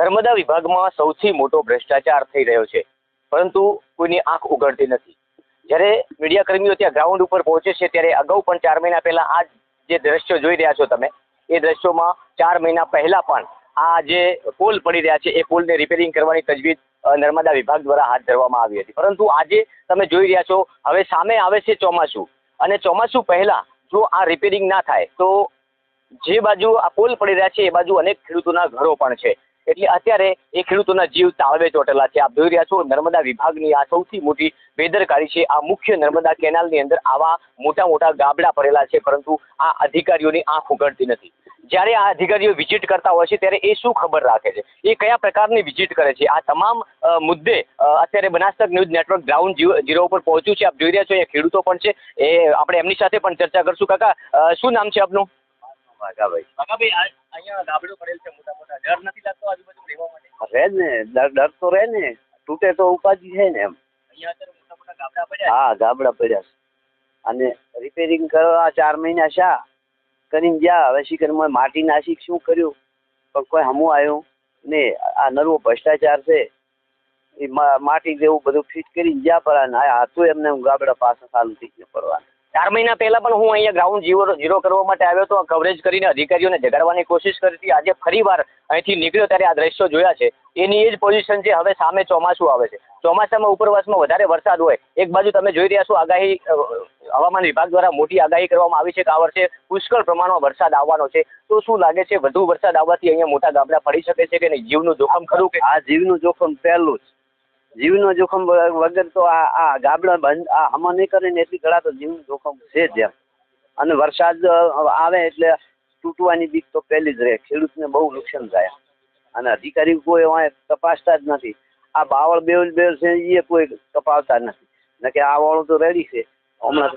નર્મદા વિભાગમાં સૌથી મોટો ભ્રષ્ટાચાર થઈ રહ્યો છે. પરંતુ કોઈની આંખ ઉઘડતી નથી. જ્યારે મીડિયા કર્મીઓ ત્યાં ગ્રાઉન્ડ ઉપર પહોંચે છે, ત્યારે અગાઉ પણ ચાર મહિના પહેલા આ જે દ્રશ્યો જોઈ રહ્યા છો તમે, એ દ્રશ્યોમાં ચાર મહિના પહેલા પણ આ જે પુલ પડી રહ્યા છે, એ પુલને રિપેરિંગ કરવાની તજવીજ નર્મદા વિભાગ દ્વારા હાથ ધરવામાં આવી હતી. પરંતુ આજે તમે જોઈ રહ્યા છો, હવે સામે આવે છે ચોમાસું. અને ચોમાસું પહેલા જો આ રિપેરિંગ ના થાય, તો જે બાજુ આ પોલ પડી રહ્યા છે, એ બાજુ અનેક ખેડૂતોના ઘરો પણ છે. એટલે અત્યારે એ ખેડૂતોના જીવ તાળવે ચોટેલા છે. આપ જોઈ રહ્યા છો નર્મદા વિભાગની આ સૌથી મોટી બેદરકારી છે. આ મુખ્ય નર્મદા કેનાલની અંદર આવા મોટા મોટા ગાબડા પડેલા છે પરંતુ આ અધિકારીઓની આંખ ઉઘડતી નથી. જ્યારે આ અધિકારીઓ વિઝિટ કરતા હોય છે ત્યારે એ શું ખબર રાખે છે? એ કયા પ્રકારની વિઝિટ કરે છે? આ તમામ મુદ્દે અત્યારે Banastak news network ground zero ઉપર પહોંચ્યું છે. આપ જોઈ રહ્યા છો એ ખેડૂતો પણ છે. એ આપણે એમની સાથે પણ ચર્ચા કરશું. કાકા શું નામ છે આપનું? વાઘાભાઈ. કાકાભાઈ આ- અહીંયા ગાબડું પડેલ છે મોટા મોટા ડર નથી લાગતો આજુબાજુ રહેવા માટે રહે ને ડર ડર તો રહે ને. તૂટે તો ઉપાધિ છે ને એમ. અહીંયા અત્યારે મોટા મોટા ગાબડા પડ્યા હા ગાબડા પડ્યા છે. અને રિપેરિંગ કરવા ચાર મહિના શા કરીને ગયા. હવે શીખરમાં માટી નાશી શું કર્યું? પણ કોઈ હમું આવ્યું ને આ નરવો ભ્રષ્ટાચાર છે. એ માટી જેવું બધું ફિટ કરીને જ્યાં પર આ હતું એમને ગાબડા પાસે ચાલુ થઈ ગયું પડવાના ચાર મહિના પહેલા પણ હું અહીંયા ગ્રાઉન્ડ ઝીરો ઝીરો કરવા માટે આવ્યો હતો. કવરેજ કરીને અધિકારીઓને જગાડવાની કોશિશ કરી હતી. આજે ફરીવાર અહીંથી નીકળ્યો ત્યારે આ દ્રશ્યો જોયા છે. એની એ જ પોઝિશન છે, હવે સામે ચોમાસું આવે છે. ચોમાસામાં ઉપરવાસમાં વધારે વરસાદ હોય, એક બાજુ તમે જોઈ રહ્યા છો, આગાહી હવામાન વિભાગ દ્વારા મોટી આગાહી કરવામાં આવી છે કે આ વર્ષે પુષ્કળ પ્રમાણમાં વરસાદ આવવાનો છે. તો શું લાગે છે, વધુ વરસાદ આવવાથી અહીંયા મોટા ગાબડા પડી શકે છે કે નહીં? જીવનું જોખમ ખરું કે? આ જીવનું જોખમ પહેલું જ. જીવનું જોખમ વગર તો આ આ ગાબડા બંધ, આ હમા નહીં કરે ને એટલી ઘડા તો જીવનું જોખમ છે જ એમ. અને વરસાદ આવે એટલે તૂટવાની બીક તો પહેલી જ રહે. ખેડૂતને બહુ નુકસાન થાય. અને અધિકારી કોઈ વાંહે તપાસતા જ નથી. આ બાવળ બેવલ બેવલ છે એ કોઈ તપાસતા નથી. કે આ વાળું તો રેડી છે. હમણાં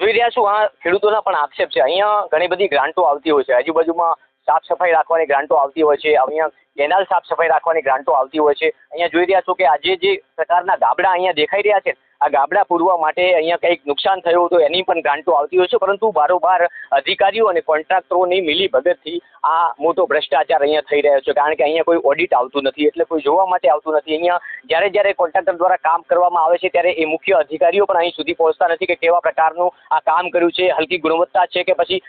જોઈ રહ્યા છું, આ ખેડૂતોના પણ આક્ષેપ છે. અહીંયા ઘણી બધી ગ્રાન્ટો આવતી હોય છે. આજુબાજુમાં સાફ સફાઈ રાખવાની ગ્રાન્ટો આવતી હોય છે. અહીંયા કેનાલ સાફ સફાઈ રાખવાની ગ્રાન્ટો આવતી હોય છે. અહીંયા જોઈ રહ્યા છો કે આજે જે પ્રકારના ગાબડા અહીંયા દેખાઈ રહ્યા છે આ ગાબડા પૂરવા માટે અહીંયા કંઈક નુકસાન થયું હતું એની પણ ગ્રાન્ટો આવતી હોય છે. પરંતુ બારોબાર અધિકારીઓ અને કોન્ટ્રાક્ટરોની મિલી ભગતથી આ મોટો ભ્રષ્ટાચાર અહીંયા થઈ રહ્યો છે. કારણ કે અહીંયા કોઈ ઓડિટ આવતું નથી, એટલે કોઈ જોવા માટે આવતું નથી. અહીંયા જ્યારે જ્યારે કોન્ટ્રાક્ટર દ્વારા કામ કરવામાં આવે છે, ત્યારે એ મુખ્ય અધિકારીઓ પણ અહીં સુધી પહોંચતા નથી કે કેવા પ્રકારનું આ કામ કર્યું છે, હલકી ગુણવત્તા છે કે પછી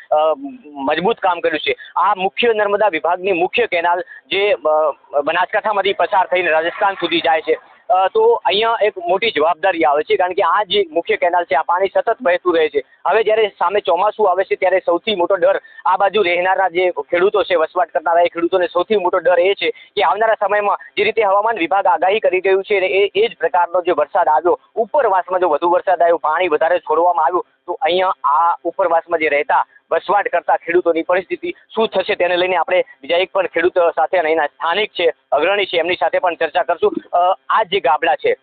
મજબૂત કામ કર્યું છે. આ મુખ્ય નર્મદા વિભાગની મુખ્ય કેનાલ જે બનાસકાંઠામાંથી પસાર થઈને રાજસ્થાન સુધી જાય છે. તો અહીંયા એક મોટી જવાબદારી આવે છે, કારણ કે આ જે મુખ્ય કેનાલ છે, આ પાણી સતત વહેતું રહે છે. હવે જ્યારે સામે ચોમાસું આવે છે, ત્યારે સૌથી મોટો ડર આ બાજુ રહેનારા જે ખેડૂતો છે, વસવાટ કરનારા એ ખેડૂતોને સૌથી મોટો ડર એ છે કે આવનારા સમયમાં જે રીતે હવામાન વિભાગ આગાહી કરી રહ્યું છે એ એ જ પ્રકારનો જે વરસાદ આવ્યો, ઉપરવાસમાં જો વધુ વરસાદ આવ્યો, પાણી વધારે છોડવામાં આવ્યું, તો અહીંયા આ ઉપરવાસમાં જે રહેતા વસવાટ કરતા ખેડૂતોની પરિસ્થિતિ શું થશે તેને લઈને આપણે બીજા એક પણ ખેડૂત સાથે અને એના સ્થાનિક છે, અગ્રણી છે, એમની સાથે પણ ચર્ચા કરશું. આ જે ગાબડા છે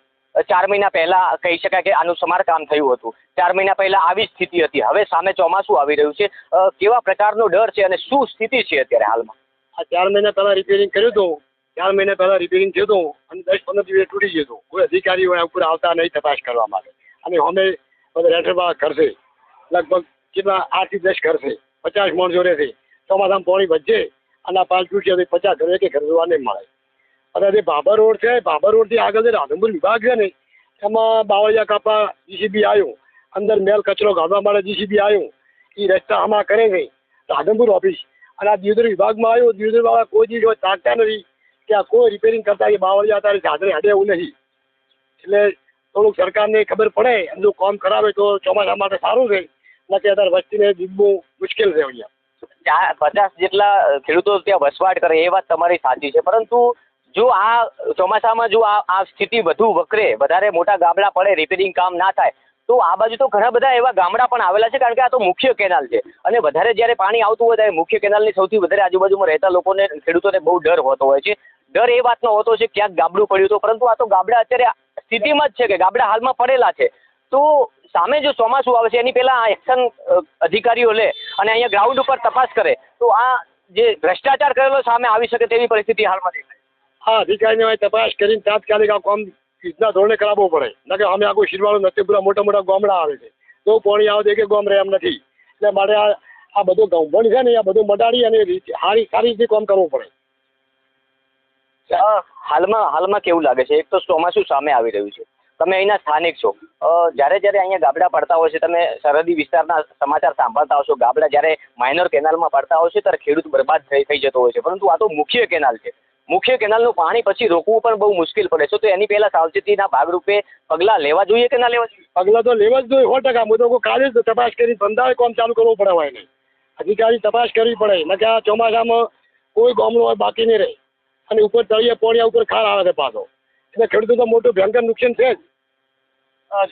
ચાર મહિના પહેલા કહી શકાય કે આનું સમારકામ થયું હતું. ચાર મહિના પહેલા આવી સ્થિતિ હતી. હવે સામે ચોમાસું આવી રહ્યું છે. કેવા પ્રકારનો ડર છે અને શું સ્થિતિ છે અત્યારે હાલમાં? આ ચાર મહિના પહેલા રિપેરિંગ કર્યું હતું. ચાર મહિના પહેલા રિપેરિંગ થયું હતું અને દસ પંદર દિવસ તૂટી ગયું હતું. કોઈ અધિકારીઓ ઉપર આવતા નહીં તપાસ કરવા માટે. અને અમે બધા રેઠરબા કરશે લગભગ કેટલા આઠથી દસ ઘર છે, પચાસ માણસો રહેશે ચોમાસામાં પાણી વધશે અને આ પાંચ તો પચાસ ઘરે કે ઘર જોવા નહીં મળે. અને જે ભાભર રોડ છે ભાભર રોડથી આગળ જે રાધનપુર વિભાગ છે ને, એમાં બાવળિયા કાપા જીસીબી આવ્યું અંદર મેલ કચરો ગાળવા માટે જીસીબી આવ્યું એ રસ્તા આમાં કરે છે રાધનપુર ઓફિસ. અને આ દિયોદર વિભાગમાં આવ્યું દિયોદર વાળા કોઈ દિવસ તાકતા નથી આ કોઈ રિપેરિંગ કરતા કે બાવળિયા તારે સાધને હડે એવું નહીં એટલે થોડુંક સરકારને ખબર પડે એમનું કામ કરાવે તો ચોમાસા માટે સારું છે. નથી અત્યારે વસ્તીને જીવવું મુશ્કેલ છે અહીંયા. પચાસ જેટલા ખેડૂતો ત્યાં વસવાટ કરે એ વાત તમારી સાચી છે. પરંતુ જો આ ચોમાસામાં જો આ આ સ્થિતિ વધુ વકરે, વધારે મોટા ગામડા પડે રિપેરિંગ કામ ના થાય, તો આ બાજુ તો ઘણા બધા એવા ગામડા પણ આવેલા છે, કારણ કે આ તો મુખ્ય કેનાલ છે. અને વધારે જ્યારે પાણી આવતું હોય ત્યારે મુખ્ય કેનાલની સૌથી વધારે આજુબાજુમાં રહેતા લોકોને, ખેડૂતોને બહુ ડર હોતો હોય છે. ડર એ વાતનો હોતો છે, ક્યાંક ગાબડું પડ્યું તો. પરંતુ આ તો ગાબડા અત્યારે સ્થિતિમાં જ છે કે ગાબડા હાલમાં પડેલા છે. તો સામે જો ચોમાસું આવે છે એની પહેલા એક્શન અધિકારીઓ લે અને અહીંયા ગ્રાઉન્ડ ઉપર તપાસ કરે તો આ જે ભ્રષ્ટાચાર કરેલો સામે આવી શકે તેવી પરિસ્થિતિ હાલમાં દેખાય. હા અધિકારીને તપાસ કરીને તાત્કાલિક આ કામ યુદ્ધના ધોરણે કરાવવું પડે. નકે અમે આખું શિરવાળું નથી પૂરા મોટા મોટા ગામડા આવે છે. તો પાણી આવે તો એક ગામ રહે એમ નથી. એટલે મારે આ આ બધું ગૌભણ છે ને આ બધું મટાડી અને સારી સારી રીતે કામ કરવું પડે. હાલમાં હાલમાં કેવું લાગે છે? એક તો ચોમાસું સામે આવી રહ્યું છે. તમે અહીંના સ્થાનિક છો. જ્યારે જ્યારે અહીંયા ગાબડા પડતા હોય છે, તમે સરહદી વિસ્તારના સમાચાર સાંભળતા હશો. ગાબડા જ્યારે માઇનર કેનાલમાં પડતા હોય છે, ત્યારે ખેડૂત બરબાદ થઈ થઈ જતો હોય છે. પરંતુ આ તો મુખ્ય કેનાલ છે. મુખ્ય કેનાલનું પાણી પછી રોકવું પણ બહુ મુશ્કેલ પડે છે. તો એની પહેલા સાવચેતીના ભાગરૂપે પગલાં લેવા જોઈએ કે ના લેવા જોઈએ? પગલાં તો લેવા જ જોઈએ. સો ટકા. હું તો કાલે જ તપાસ કરી, ધંધાએ કામ ચાલુ કરવું પડે હોય નહીં અધિકારી તપાસ કરવી પડે. નકે આ ચોમાસામાં કોઈ હોય, બાકી નહીં રહે. અને ઉપર તળિયે, પોણિયા ઉપર ખાર આવે છે પાછો. એટલે ખેડૂતોનું મોટું ભયંકર નુકસાન છે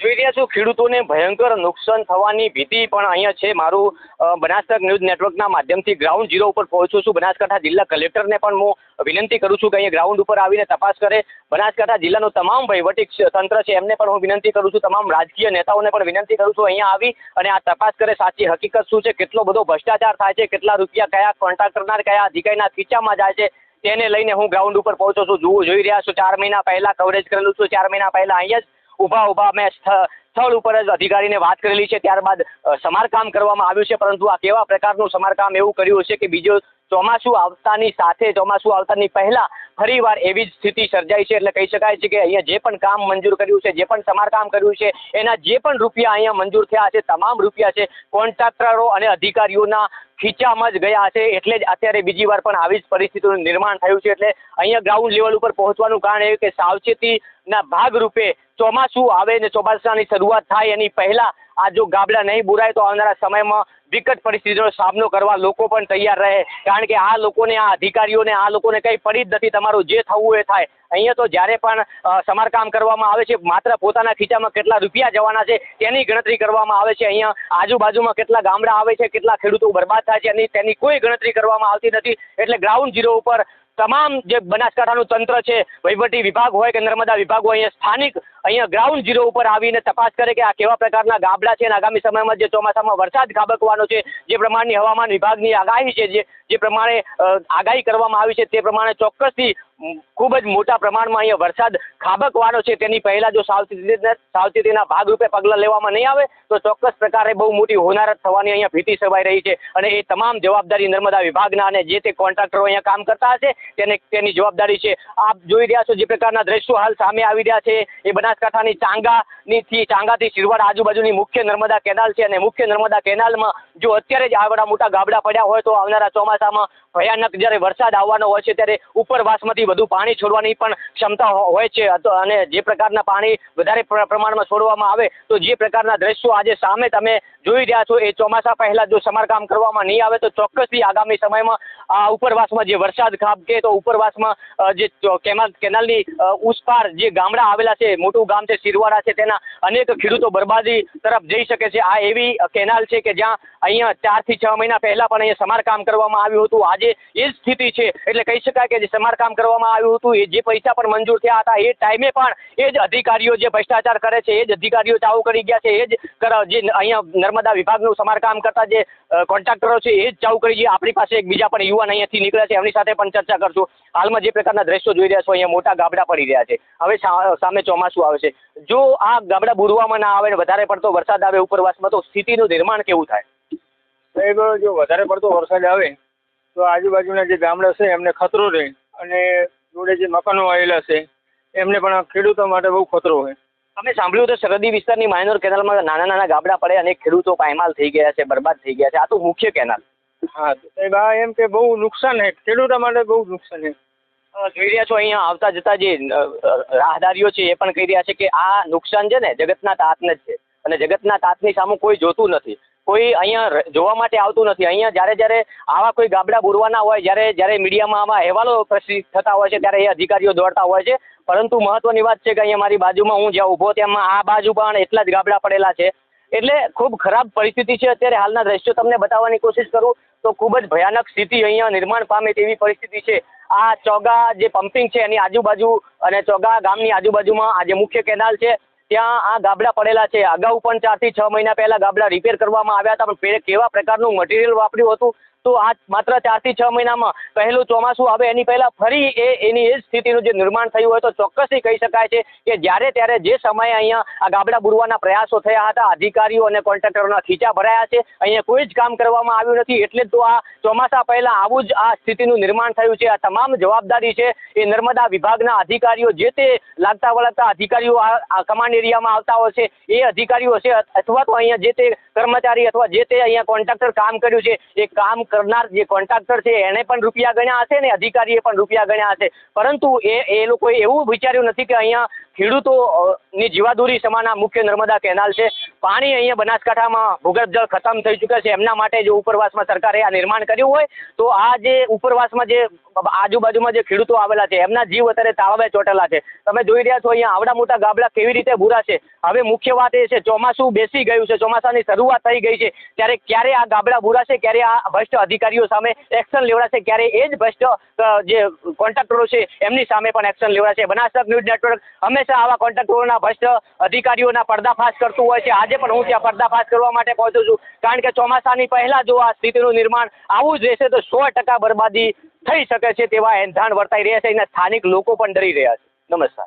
જોઈ રહ્યા છો, ખેડૂતોને ભયંકર નુકસાન થવાની ભીતિ પણ અહીંયા છે. મારું બનાસકાંઠા ન્યૂઝ નેટવર્કના માધ્યમથી ગ્રાઉન્ડ ઝીરો ઉપર પહોંચું છું. બનાસકાંઠા જિલ્લા કલેક્ટરને પણ હું વિનંતી કરું છું કે અહીંયા ગ્રાઉન્ડ ઉપર આવીને તપાસ કરે. બનાસકાંઠા જિલ્લાનું તમામ વહીવટી તંત્ર છે, એમને પણ હું વિનંતી કરું છું. તમામ રાજકીય નેતાઓને પણ વિનંતી કરું છું અહીંયા આવી અને આ તપાસ કરે. સાચી હકીકત શું છે? કેટલો બધો ભ્રષ્ટાચાર થાય છે? કેટલા રૂપિયા કયા કોન્ટ્રાક્ટરના, કયા અધિકારીના ખીચામાં જાય છે? તેને લઈને હું ગ્રાઉન્ડ ઉપર પહોંચો છું, જુઓ, જોઈ રહ્યા છો, ચાર મહિના પહેલા કવરેજ કરેલું છું, ચાર મહિના પહેલા અહીંયા જ ઊભા ઊભા મેં સ્થળ ઉપર જ અધિકારીને વાત કરેલી છે, ત્યારબાદ સમારકામ કરવામાં આવ્યું છે, પરંતુ આ કેવા પ્રકારનું સમારકામ એવું કર્યું હશે કે બીજો ચોમાસું આવતાની સાથે, ચોમાસું આવતાની પહેલા ફરીવાર એવી જ સ્થિતિ સર્જાઈ છે. એટલે કહી શકાય છે કે અહીંયા જે પણ કામ મંજૂર કર્યું છે, જે પણ સમારકામ કર્યું છે, એના જે પણ રૂપિયા અહીંયા મંજૂર થયા છે, તમામ રૂપિયા છે, કોન્ટ્રાક્ટરો અને અધિકારીઓના ખીચામાં જ ગયા છે. એટલે જ અત્યારે બીજી વાર પણ આવી જ પરિસ્થિતિનું નિર્માણ થયું છે. એટલે અહીંયા ગ્રાઉન્ડ લેવલ ઉપર પહોંચવાનું કારણ એ કે સાવચેતીના ભાગરૂપે ચોમાસું આવે ને ચોમાસાની શરૂઆત થાય એની પહેલા આ જો ગાબડા નહીં બુરાય તો આવનારા સમયમાં વિકટ પરિસ્થિતિનો સામનો કરવા લોકો પણ તૈયાર રહે. કારણ કે આ લોકોને, આ અધિકારીઓને, આ લોકોને કંઈ પડી જ નથી. તમારું જે થવું એ થાય. અહીંયા તો જ્યારે પણ સમારકામ કરવામાં આવે છે, માત્ર પોતાના ખીચામાં કેટલા રૂપિયા જવાના છે, તેની ગણતરી કરવામાં આવે છે. અહીંયા આજુબાજુમાં કેટલા ગામડા આવે છે, કેટલા ખેડૂતો બરબાદ થાય છે અને તેની કોઈ ગણતરી કરવામાં આવતી નથી. એટલે ગ્રાઉન્ડ ઝીરો ઉપર તમામ જે બનાસકાંઠાનું તંત્ર છે, વહીવટી વિભાગ હોય કે નર્મદા વિભાગ હોય, અહીંયા સ્થાનિક અહીંયા ગ્રાઉન્ડ ઝીરો ઉપર આવીને તપાસ કરે કે આ કેવા પ્રકારના ગાબડા છે અને આગામી સમયમાં જે ચોમાસામાં વરસાદ ખાબકવાનો છે, જે પ્રમાણની હવામાન વિભાગની આગાહી છે, જે જે પ્રમાણે આગાહી કરવામાં આવી છે, તે પ્રમાણે ચોક્કસથી ખૂબ જ મોટા પ્રમાણમાં અહીંયા વરસાદ ખાબકવાનો છે. તેની પહેલાં જો સાવચેતી સાવચેતીના ભાગરૂપે પગલાં લેવામાં નહીં આવે, તો ચોક્કસ પ્રકારે બહુ મોટી હોનારત થવાની અહીંયા ભીતિ સેવાઈ રહી છે. અને એ તમામ જવાબદારી નર્મદા વિભાગના અને જે તે કોન્ટ્રાક્ટરો અહીંયા કામ કરતા હશે, તેને તેની જવાબદારી છે. આપ જોઈ રહ્યા છો જે પ્રકારના દ્રશ્યો હાલ સામે આવી રહ્યા છે. એ બનાસકાંઠાની ચાંગાની થી ચાંગાથી શિરવાડ આજુબાજુની મુખ્ય નર્મદા કેનાલ છે. અને મુખ્ય નર્મદા કેનાલમાં જો અત્યારે જ આવડા મોટા ગાબડા પડ્યા હોય, તો આવનારા ચોમાસામાં ભયાનક જ્યારે વરસાદ આવવાનો હોય છે, ત્યારે ઉપરવાસમાંથી વધુ પાણી છોડવાની પણ ક્ષમતા હોય છે. અને જે પ્રકારના પાણી વધારે પ્ર- પ્રમાણમાં છોડવામાં આવે, તો જે પ્રકારના દ્રશ્યો આજે સામે તમે જોઈ રહ્યા છો, એ ચોમાસા પહેલા જો સમારકામ કરવામાં નહીં આવે, તો ચોક્કસથી આગામી સમયમાં આ ઉપરવાસમાં જે વરસાદ ખાબકે તો ઉપરવાસમાં જે કેનાલની ઉસપાર જે ગામડા આવેલા છે, મોટું ગામ છે, સિરવાડા છે, તેના અનેક ખેડૂતો બરબાદી તરફ જઈ શકે છે. આ એવી કેનાલ છે કે જ્યાં અહીંયા ચારથી છ મહિના પહેલા પણ અહીંયા સમારકામ કરવામાં આવ્યું હતું. આજે એ જ સ્થિતિ છે. એટલે કહી શકાય કે જે સમારકામ કરવામાં આવ્યું હતું, એ જે પૈસા પણ મંજૂર થયા હતા, એ ટાઈમે પણ એ જ અધિકારીઓ જે ભ્રષ્ટાચાર કરે છે, એ જ અધિકારીઓ ચાલુ કરી ગયા છે, એ જ જે અહીંયા નર્મદા વિભાગનું સમારકામ કરતા જે કોન્ટ્રાક્ટરો છે, એ જ ચાલુ કરી ગયા આપણી પાસે એક બીજા પણ યુવાન અહીંયાથી નીકળ્યા છે, એમની સાથે પણ ચર્ચા કરશું. હાલમાં જે પ્રકારના દ્રશ્યો જોઈ રહ્યા છો, અહીંયા મોટા ગાબડા પડી રહ્યા છે. હવે સામે ચોમાસું આવે છે. જો આ ગાબડા બુરવામાં ના આવે ને વધારે પડતો વરસાદ આવે ઉપરવાસમાં, તો સ્થિતિનું નિર્માણ કેવું થાય? સાહેબ, જો વધારે પડતો વરસાદ આવે, તો આજુબાજુના જે ગામડા છે, એમને ખતરો રહે. અને જોડે જે મકાનો આવેલા છે એમને પણ ખેડૂતો માટે બહુ ખતરો હોય અમે સાંભળ્યું તો સરહદી વિસ્તારની માઇનોર કેનાલમાં નાના નાના ગાબડા પડે અને ખેડૂતો પાયમાલ થઈ ગયા છે બરબાદ થઈ ગયા છે. આ તો મુખ્ય કેનાલ. હા સાહેબ આ એમ કે બહુ નુકસાન છે. ખેડૂતો માટે બહુ નુકસાન છે. જોઈ રહ્યા છો અહીંયા આવતા જતા જે રાહદારીઓ છે એ પણ કહી રહ્યા છે કે આ નુકસાન છે ને જગતના તાતને જ છે. અને જગતના તાતની સામે કોઈ જોતું નથી. કોઈ અહીંયા જોવા માટે આવતું નથી. અહીંયા જ્યારે જ્યારે આવા કોઈ ગાબડા બુરવાના હોય, જ્યારે જ્યારે મીડિયામાં આવા અહેવાલો પ્રસિદ્ધ થતા હોય છે, ત્યારે એ અધિકારીઓ દોડતા હોય છે. પરંતુ મહત્વની વાત છે કે અહીંયા મારી બાજુમાં હું જ્યાં ઊભો તેમાં આ બાજુ પણ એટલા જ ગાબડા પડેલા છે. એટલે ખૂબ ખરાબ પરિસ્થિતિ છે. અત્યારે હાલના દ્રશ્યો તમને બતાવવાની કોશિશ કરું તો ખૂબ જ ભયાનક સ્થિતિ અહીંયા નિર્માણ પામે તેવી પરિસ્થિતિ છે. આ ચોગા જે પમ્પિંગ છે, એની આજુબાજુ અને ચોગા ગામની આજુબાજુમાં આ જે મુખ્ય કેનાલ છે. ત્યાં આ ગાબડા પડેલા છે. અગાઉ પણ ચારથી છ મહિના પહેલાં ગાબડા રિપેર કરવામાં આવ્યા હતા, પણ કેવા પ્રકારનું મટિરિયલ વાપર્યું હતું? તો આ માત્ર ચારથી છ મહિનામાં પહેલું ચોમાસું આવે, એની પહેલાં ફરી એ, એની એ સ્થિતિનું જે નિર્માણ થયું હોય તો ચોક્કસથી કહી શકાય છે કે જ્યારે ત્યારે જે સમયે અહીંયા આ ગાબડા બુરવાના પ્રયાસો થયા હતા, અધિકારીઓ અને કોન્ટ્રાક્ટરોના ખીચા ભરાયા છે, અહીંયા કોઈ જ કામ કરવામાં આવ્યું નથી, એટલે તો આ ચોમાસા પહેલાં આવું જ આ સ્થિતિનું નિર્માણ થયું છે. આ તમામ જવાબદારી છે એ નર્મદા વિભાગના અધિકારીઓ, જે તે લાગતા વળગતા અધિકારીઓ આ કમાન્ડ એરિયામાં આવતા હોય છે, એ અધિકારીઓ છે, અથવા તો અહીંયા જે તે કર્મચારી અથવા જે તે અહીંયા કોન્ટ્રાક્ટર કામ કર્યું છે, એ કામ કરનાર જે કોન્ટ્રાક્ટર છે એણે પણ રૂપિયા ગણ્યા હશે ને અધિકારીએ પણ રૂપિયા ગણ્યા હશે. પરંતુ એ એ લોકોએ એવું વિચાર્યું નથી કે અહીંયા ખેડૂતો અ, ની જીવાદોરી સમાન મુખ્ય નર્મદા કેનાલ છે. પાણી અહીંયા બનાસકાંઠામાં ભૂગર્ભ જળ ખતમ થઈ ચૂક્યા છે. એમના માટે જો ઉપરવાસમાં સરકારે આ નિર્માણ કર્યું હોય, તો આ જે ઉપરવાસમાં જે આજુબાજુમાં જે ખેડૂતો આવેલા છે, એમના જીવ અત્યારે તાળવે ચોટેલા છે. તમે જોઈ રહ્યા છો અહીંયા આવડા મોટા ગાબડા કેવી રીતે ભૂરા છે. હવે મુખ્ય વાત એ છે, ચોમાસું બેસી ગયું છે. ચોમાસાની શરૂઆત થઈ ગઈ છે. ત્યારે ક્યારે આ ગાબડા ભૂરા છે, ક્યારે આ ભ્રષ્ટ અધિકારીઓ સામે એક્શન લેવડાશે, ક્યારે એ જ ભ્રષ્ટ જે કોન્ટ્રાક્ટરો છે, એમની સામે પણ એક્શન લેવડાશે. બનાસક ન્યૂઝ નેટવર્ક હંમેશા આવા કોન્ટ્રાક્ટરોના ભ્રષ્ટ અધિકારીઓના પર્દાફાશ કરતું હોય છે. આજે પણ હું ત્યાં પર્દાફાશ કરવા માટે પહોંચું છું. કારણ કે ચોમાસાની પહેલા જો આ સ્થિતિનું નિર્માણ આવું જ રહેશે તો સો ટકા બરબાદી થઈ શકે છે તેવા એંધાણ વર્તાઈ રહ્યા છે. અને સ્થાનિક લોકો પણ ડરી રહ્યા છે. નમસ્કાર.